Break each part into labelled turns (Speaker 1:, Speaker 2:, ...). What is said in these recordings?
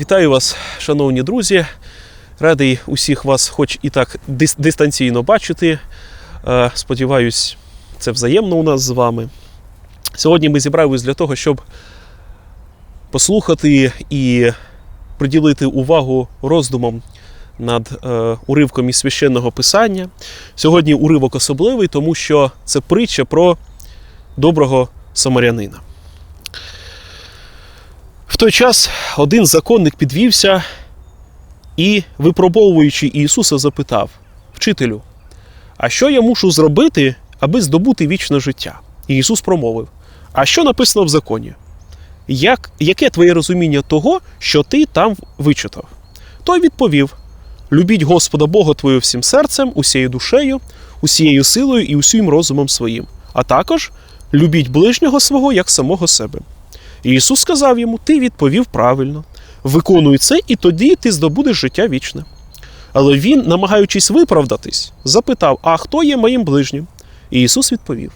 Speaker 1: Вітаю вас, шановні друзі. Радий усіх вас, хоч і так дистанційно бачити. Е, Сподіваюсь, це взаємно у нас з вами. Сьогодні ми зібрались для того, щоб послухати і приділити увагу роздумам над е, уривком із священного писання. Сьогодні уривок особливий, тому що це притча про доброго самарянина. Той час один законник підвівся і, випробовуючи Ісуса, запитав: Вчителю, а що я мушу зробити, аби здобути вічне життя? І Ісус промовив: А що написано в законі? Як, яке твоє розуміння того, що ти там вичитав? Той відповів: Любіть Господа Бога твого всім серцем, усією душею, усією силою і усім розумом своїм, а також любіть ближнього свого як самого себе. І Ісус сказав йому: Ти відповів правильно, виконуй це, і тоді ти здобудеш життя вічне. Але він, намагаючись виправдатись, запитав: А хто є моїм ближнім? І Ісус відповів: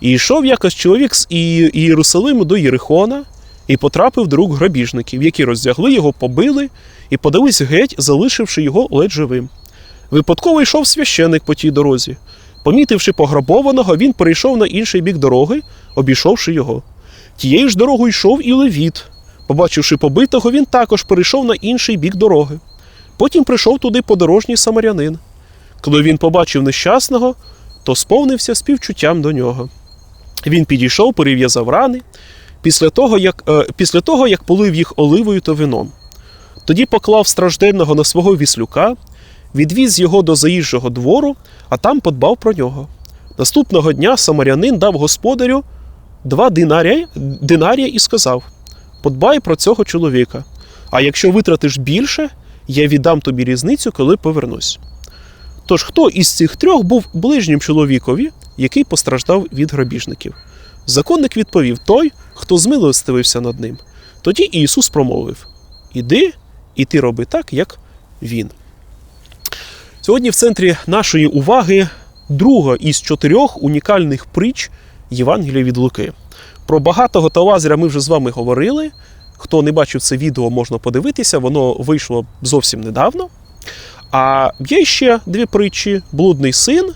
Speaker 1: І йшов якось чоловік з Ієрусалиму до Єрихона і потрапив до рук грабіжників, які роздягли його, побили і подались геть, залишивши його ледь живим. Випадково йшов священик по тій дорозі. Помітивши пограбованого, він перейшов на інший бік дороги, обійшовши його. Тією ж дорогою йшов і левіт. Побачивши побитого, він також перейшов на інший бік дороги. Потім прийшов туди подорожній самарянин. Коли він побачив нещасного, то сповнився співчуттям до нього. Він підійшов, перев'язав рани, після того, як, е, після того, як полив їх оливою та вином. Тоді поклав стражденного на свого віслюка, відвіз його до заїжджого двору, а там подбав про нього. Наступного дня самарянин дав господарю два динарія, динарія і сказав: Подбай про цього чоловіка. А якщо витратиш більше, я віддам тобі різницю, коли повернусь. Тож хто із цих трьох був ближнім чоловікові, який постраждав від грабіжників? Законник відповів той, хто змилостивився над ним. Тоді Ісус промовив: Іди, і ти роби так, як він. Сьогодні в центрі нашої уваги друга із чотирьох унікальних притч Євангелія від Луки. Про багатого та Лазаря ми вже з вами говорили. Хто не бачив це відео, можна подивитися, воно вийшло зовсім недавно. А є ще дві притчі: блудний син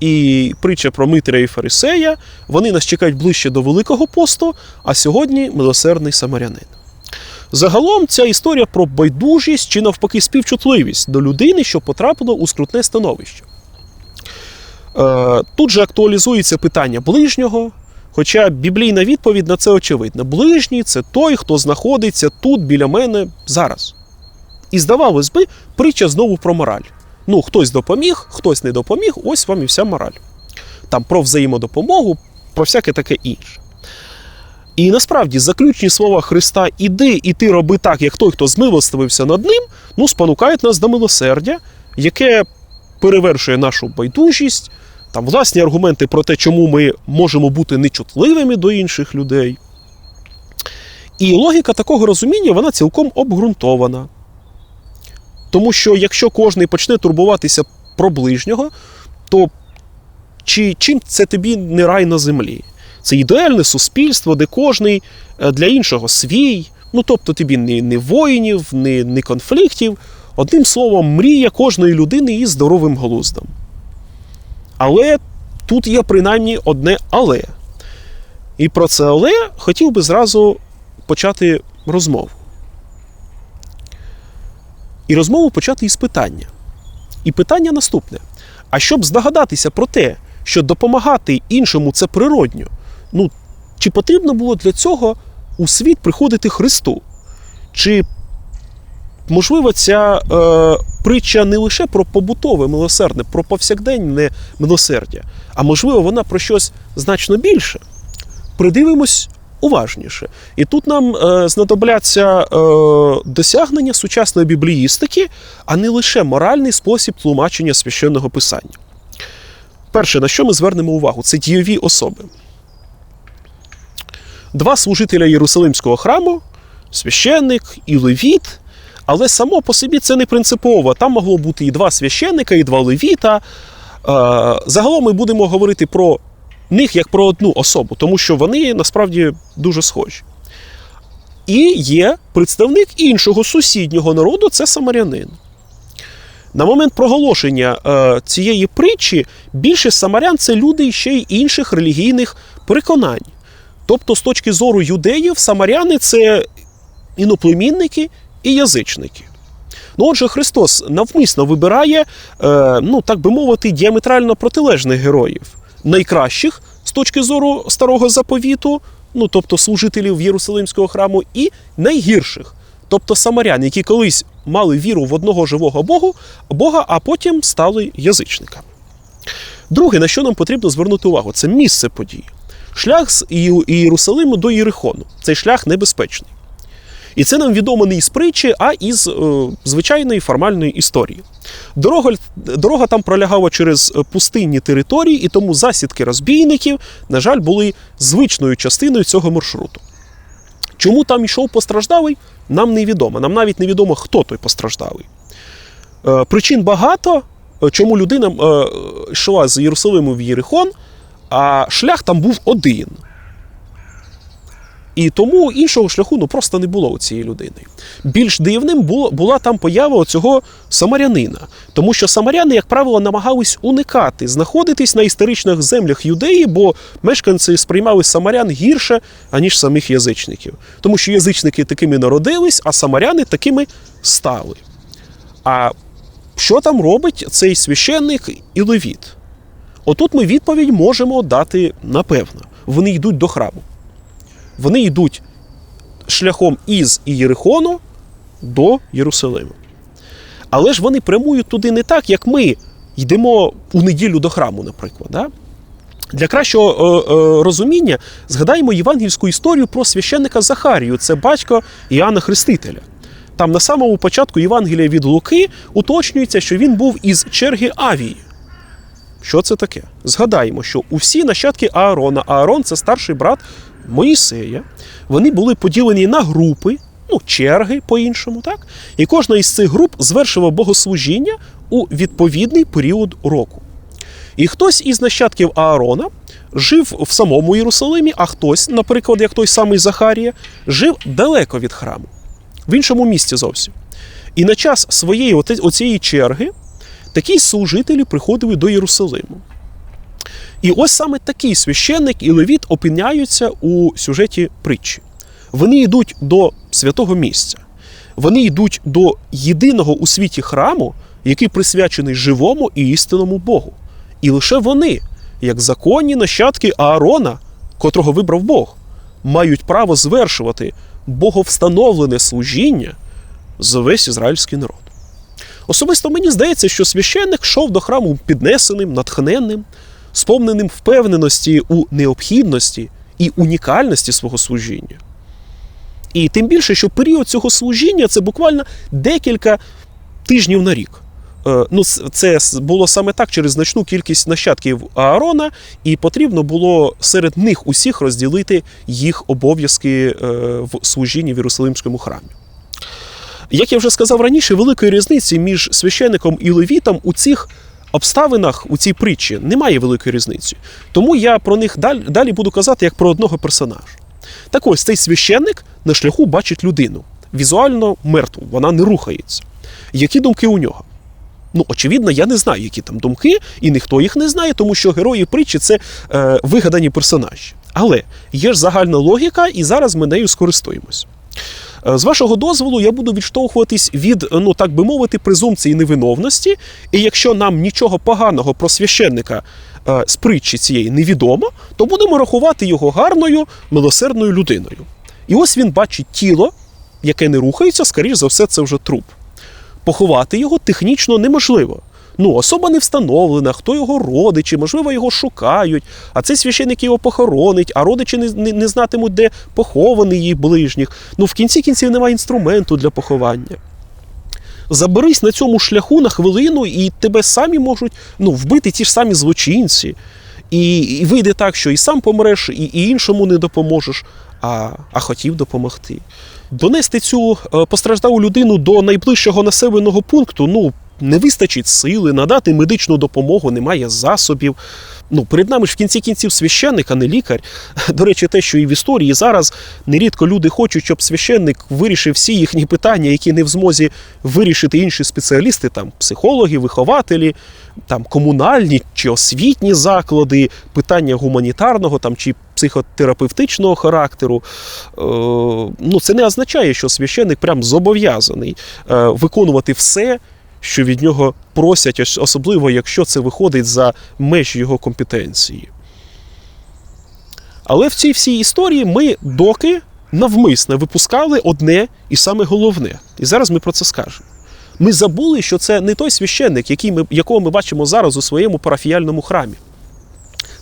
Speaker 1: і притча про Митря і Фарисея. Вони нас чекають ближче до Великого посту, а сьогодні милосердний самарянин. Загалом ця історія про байдужість чи навпаки співчутливість до людини, що потрапила у скрутне становище. Е, Тут же актуалізується питання ближнього, хоча біблійна відповідь на це очевидна. Ближній це той, хто знаходиться тут біля мене зараз. І здавалось би, притча знову про мораль. Ну, хтось допоміг, хтось не допоміг, ось вам і вся мораль. Там про взаємодопомогу, про всяке таке інше. І насправді заключні слова Христа Іди і ти роби так, як той, хто змилостивився над ним, ну, спонукають нас до милосердя, яке перевершує нашу байдужість, там власні аргументи про те, чому ми можемо бути нечутливими до інших людей. І логіка такого розуміння вона цілком обґрунтована. Тому що якщо кожен почне турбуватися про ближнього, то чи, чим це тобі не рай на землі? Це ідеальне суспільство, де кожний е, для іншого свій, ну тобто тобі не, не воїнів, не, конфліктів. Одним словом, мрія кожної людини із здоровим глуздом. Але тут є принаймні одне але. І про це але хотів би зразу почати розмову. І розмову почати із питання. І питання наступне: а щоб здогадатися про те, що допомагати іншому це природньо, ну чи потрібно було для цього у світ приходити Христу? Чи можливо ця е, притча не лише про побутове милосердне, про повсякденне милосердя, а можливо, вона про щось значно більше? Придивимось уважніше. І тут нам е, знадобляться е, досягнення сучасної бібліїстики, а не лише моральний спосіб тлумачення священного писання. Перше, на що ми звернемо увагу, це дієві особи. Два служителя Єрусалимського храму, священник і левіт, але само по собі це не принципово. Там могло бути і два священника, і два левіта. Е, Загалом ми будемо говорити про них як про одну особу, тому що вони насправді дуже схожі. і є представник іншого сусіднього народу це самарянин. На момент проголошення е, цієї притчі більшість самарян це люди ще й інших релігійних переконань. Тобто, з точки зору юдеїв, самаряни це іноплемінники і язичники. Ну, отже, Христос навмисно вибирає, е, ну так би мовити, діаметрально протилежних героїв, найкращих з точки зору старого заповіту, ну тобто служителів Єрусалимського храму, і найгірших, тобто самарян, які колись мали віру в одного живого Богу, Бога, а потім стали язичниками. Друге, на що нам потрібно звернути увагу, це місце події. Шлях з Ію- Єрусалиму до Єрихону. Цей шлях небезпечний. І це нам відомо не із притчі, а із е, звичайної формальної історії. Дорога, дорога там пролягала через е, пустинні території, і тому засідки розбійників, на жаль, були звичною частиною цього маршруту. Чому там йшов постраждалий, нам невідомо. Нам навіть невідомо, хто той постраждалий. Е, причин багато, е, чому людина е, йшла з Єрусалиму в Єрихон, а шлях там був один. І тому іншого шляху ну, просто не було у цієї людини. Більш дивним було, була там поява цього самарянина, тому що самаряни, як правило, намагались уникати знаходитись на історичних землях юдеї, бо мешканці сприймали самарян гірше, аніж самих язичників. Тому що язичники такими народились, а самаряни такими стали. А що там робить цей священник і левіт? Отут ми відповідь можемо дати напевно. Вони йдуть до храму. Вони йдуть шляхом із Ієрихону до Єрусалиму. Але ж вони прямують туди не так, як ми йдемо у неділю до храму, наприклад. Да? Для кращого е, е, розуміння згадаємо євангельську історію про священника Захарію, це батько Іоанна Хрестителя. Там на самому початку Євангелія від Луки уточнюється, що він був із черги Авії. Що це таке? Згадаємо, що усі нащадки Аарона, Аарон це старший брат Моїсея, вони були поділені на групи, ну, черги по-іншому, так? І кожна із цих груп звершила богослужіння у відповідний період року. І хтось із нащадків Аарона жив в самому Єрусалимі, а хтось, наприклад, як той самий Захарія, жив далеко від храму, в іншому місці зовсім. І на час своєї оцієї черги такі служителі приходили до Єрусалиму. І ось саме такий священник і левіт опиняються у сюжеті притчі. Вони йдуть до святого місця, вони йдуть до єдиного у світі храму, який присвячений живому і істинному Богу. І лише вони, як законні нащадки Аарона, котрого вибрав Бог, мають право звершувати боговстановлене служіння за весь ізраїльський народ. Особисто мені здається, що священник йшов до храму піднесеним, натхненним, сповненим впевненості у необхідності і унікальності свого служіння. І тим більше, що період цього служіння це буквально декілька тижнів на рік. Е, Ну, це було саме так через значну кількість нащадків Аарона, і потрібно було серед них усіх розділити їх обов'язки е, в служінні в Єрусалимському храмі. Як я вже сказав раніше, великої різниці між священником і левітом у цих обставинах, у цій притчі, немає великої різниці. Тому я про них далі, буду казати як про одного персонажа. Так ось цей священник на шляху бачить людину, візуально мертву, вона не рухається. Які думки у нього? Ну, очевидно, я не знаю, які там думки, і ніхто їх не знає, тому що герої притчі це е, вигадані персонажі. Але є ж загальна логіка, і зараз ми нею скористуємось. З вашого дозволу, я буду відштовхуватись від, ну так би мовити, презумпції невиновності. І якщо нам нічого поганого про священника е, з притчі цієї невідомо, то будемо рахувати його гарною, милосердною людиною. І ось він бачить тіло, яке не рухається, скоріш за все, це вже труп. Поховати його технічно неможливо. Ну, особа не встановлена, хто його родичі, можливо, його шукають, а цей священник його похоронить, а родичі не, не, не знатимуть, де похований їх ближніх. Ну, в кінці кінців немає інструменту для поховання. Заберись на цьому шляху на хвилину, і тебе самі можуть ну, вбити ті ж самі злочинці. І, і вийде так, що і сам помреш, і, і іншому не допоможеш, а, а хотів допомогти. Донести цю е, постраждалу людину до найближчого населеного пункту, ну, не вистачить сили, надати медичну допомогу, немає засобів. Ну, перед нами ж в кінці кінців священник, а не лікар. До речі, те, що і в історії зараз нерідко люди хочуть, щоб священник вирішив всі їхні питання, які не в змозі вирішити інші спеціалісти, там психологи, вихователі, там комунальні чи освітні заклади, питання гуманітарного там чи психотерапевтичного характеру. Е, ну, це не означає, що священник прям зобов'язаний е, виконувати все, що від нього просять, особливо якщо це виходить за межі його компетенції. Але в цій всій історії ми доки навмисне випускали одне і саме головне. І зараз ми про це скажемо. Ми забули, що це не той священник, який ми, якого ми бачимо зараз у своєму парафіяльному храмі.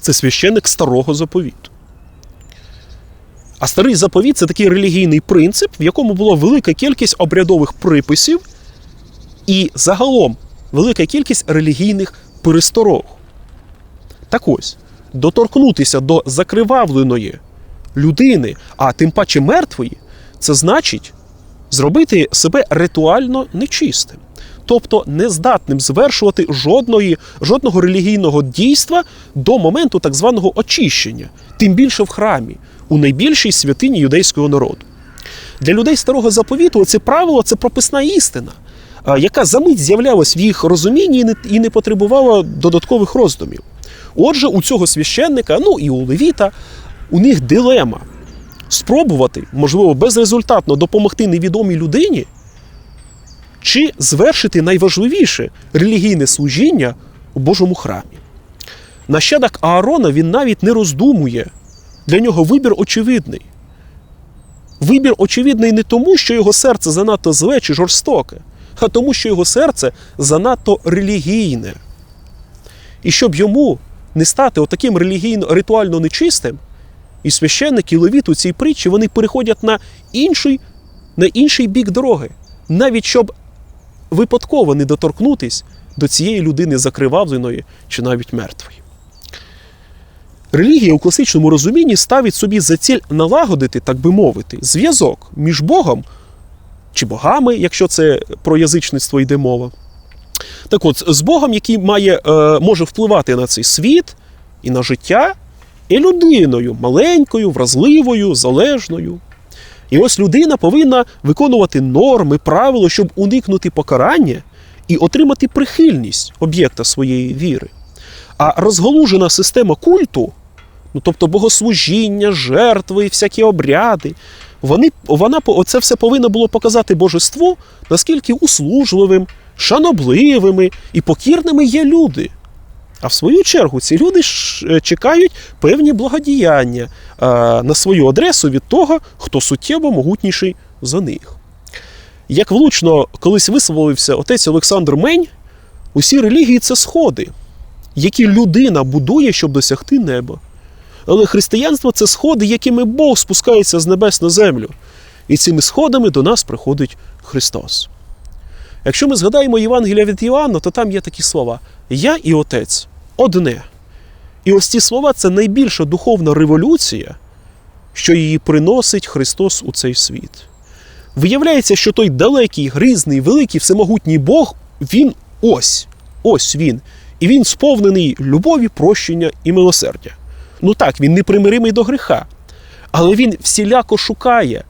Speaker 1: Це священник старого заповіту. А старий заповіт це такий релігійний принцип, в якому була велика кількість обрядових приписів і загалом велика кількість релігійних пересторог. Так ось, доторкнутися до закривавленої людини, а тим паче мертвої, це значить зробити себе ритуально нечистим, тобто нездатним звершувати жодної, жодного релігійного дійства до моменту так званого очищення, тим більше в храмі, у найбільшій святині юдейського народу. Для людей старого заповіту це правило це прописна істина, яка за мить з'являлась в їх розумінні і не, потребувала додаткових роздумів. Отже, у цього священника, ну і у левіта, у них дилема спробувати, можливо, безрезультатно допомогти невідомій людині, чи звершити найважливіше релігійне служіння у Божому храмі. Нащадок Аарона він навіть не роздумує. Для нього вибір очевидний. Вибір очевидний не тому, що його серце занадто зле чи жорстоке, а тому, що його серце занадто релігійне. І щоб йому не стати отаким релігійно ритуально нечистим, і священник, і левіт у цій притчі вони переходять на інший, на інший бік дороги, навіть щоб випадково не доторкнутись до цієї людини закривавленої чи навіть мертвої. Релігія у класичному розумінні ставить собі за ціль налагодити, так би мовити, зв'язок між Богом чи богами, якщо це про язичництво йде мова. Так от, з Богом, який має, е, може впливати на цей світ і на життя, і людиною маленькою, вразливою, залежною. І ось людина повинна виконувати норми, правила, щоб уникнути покарання і отримати прихильність об'єкта своєї віри. А розгалужена система культу, ну тобто богослужіння, жертви, всякі обряди, вони, вона це все повинно було показати божеству, наскільки услужливим, шанобливими і покірними є люди. А в свою чергу ці люди е, чекають певні благодіяння е, на свою адресу від того, хто суттєво могутніший за них. Як влучно колись висловився отець Олександр Мень, усі релігії це сходи, які людина будує, щоб досягти неба. Але християнство це сходи, якими Бог спускається з небес на землю. І цими сходами до нас приходить Христос. Якщо ми згадаємо Євангелія від Іоанна, то там є такі слова: Я і Отець одне. І ось ці слова це найбільша духовна революція, що її приносить Христос у цей світ. Виявляється, що той далекий, грізний, великий, всемогутній Бог, він ось, ось він. І він сповнений любові, прощення і милосердя. Ну так, він не примиримий до гріха, але він всіляко шукає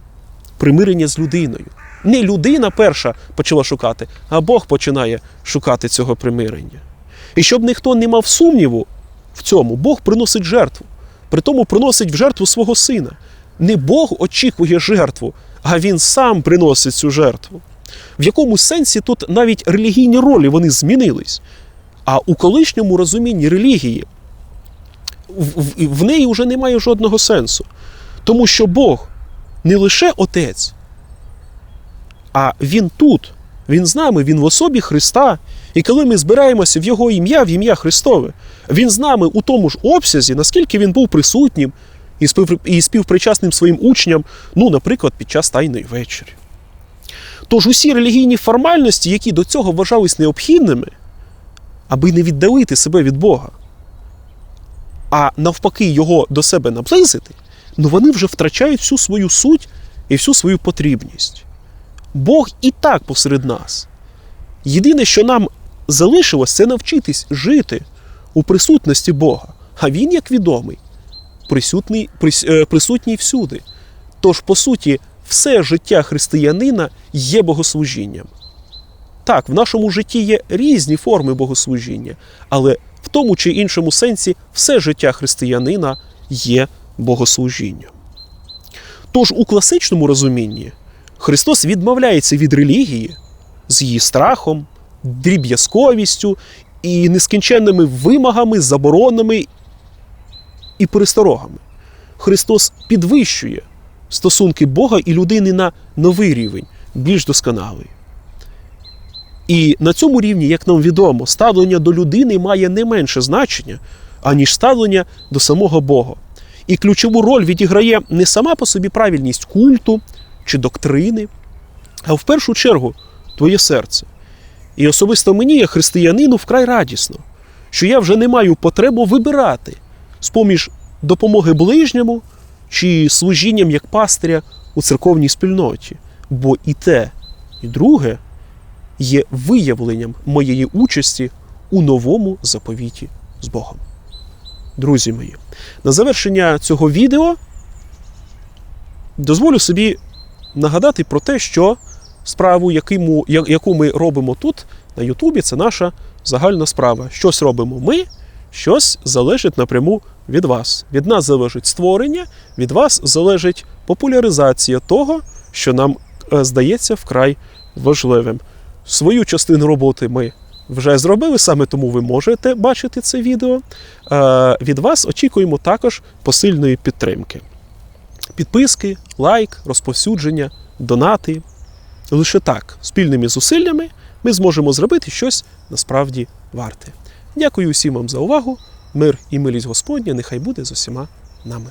Speaker 1: примирення з людиною. Не людина перша почала шукати, а Бог починає шукати цього примирення. І щоб ніхто не мав сумніву в цьому, Бог приносить жертву. При тому приносить в жертву свого сина. Не Бог очікує жертву, а він сам приносить цю жертву. В якому сенсі тут навіть релігійні ролі вони змінились. А у колишньому розумінні релігії в, в, неї вже немає жодного сенсу. Тому що Бог не лише Отець, а Він тут, Він з нами, Він в особі Христа. І коли ми збираємося в Його ім'я, в ім'я Христове, Він з нами у тому ж обсязі, наскільки він був присутнім і співпричасним своїм учням, ну, наприклад, під час Тайної вечері. Тож усі релігійні формальності, які до цього вважались необхідними, аби не віддалити себе від Бога, а навпаки, його до себе наблизити, ну вони вже втрачають всю свою суть і всю свою потрібність. Бог і так посеред нас. Єдине, що нам залишилось, це навчитись жити у присутності Бога. А Він, як відомий, присутній, прис- е, присутній всюди. Тож, по суті, все життя християнина є богослужінням. Так, в нашому житті є різні форми богослужіння, але тому чи іншому сенсі все життя християнина є богослужінням. Тож у класичному розумінні Христос відмовляється від релігії з її страхом, дріб'язковістю і нескінченними вимогами, заборонами і пересторогами. Христос підвищує стосунки Бога і людини на новий рівень, більш досконалий. І на цьому рівні, як нам відомо, ставлення до людини має не менше значення, аніж ставлення до самого Бога. І ключову роль відіграє не сама по собі правильність культу чи доктрини, а в першу чергу твоє серце. І особисто мені, як християнину, вкрай радісно, що я вже не маю потребу вибирати з-поміж допомоги ближньому чи служінням як пастиря у церковній спільноті. Бо і те, і друге є виявленням моєї участі у новому заповіті з Богом. Друзі мої, на завершення цього відео дозволю собі нагадати про те, що справу, яку ми робимо тут, на Ютубі, це наша загальна справа. Щось робимо ми, щось залежить напряму від вас. Від нас залежить створення, від вас залежить популяризація того, що нам е, здається вкрай важливим. Свою частину роботи ми вже зробили, саме тому ви можете бачити це відео. Е, Від вас очікуємо також посильної підтримки. Підписки, лайк, розповсюдження, донати. Лише так, спільними зусиллями, ми зможемо зробити щось насправді варте. Дякую усім вам за увагу. Мир і милість Господня нехай буде з усіма нами.